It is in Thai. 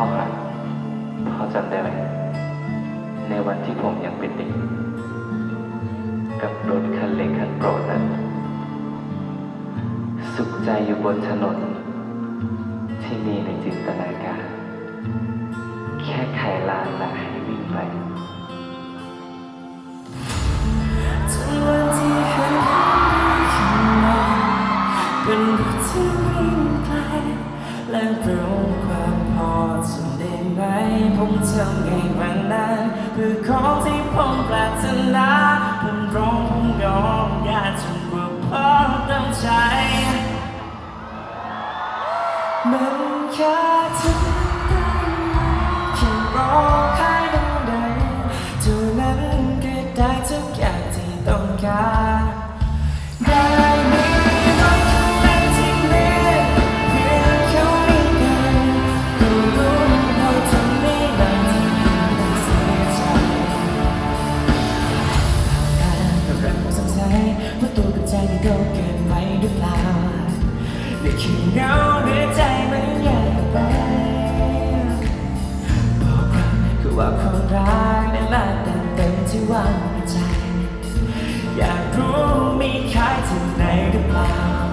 พ่อครับพ่อจำได้ไหมในวันที่ผมยังเป็นเด็ก กับรถคันเล็กคันโปรดนั้น สุขใจอยู่บนถนน ที่มีในจินตนาการแค่ไขลานและให้วิ่งไปจนวันที่เห็นขึ้นมาเป็นรถที่วิ่งไกลและรู้คว ผมทำไงวันนั้นเพื่อของที่ผมปรารถนาผมร้องผมยอมยากจนกว่าพ่อตั้งใจมันแค่ถึง ว่าความรักนั้นมาเต็มเต็มที่ว่างในใจ อยากรู้มีค่าที่ไหนหรือเปล่า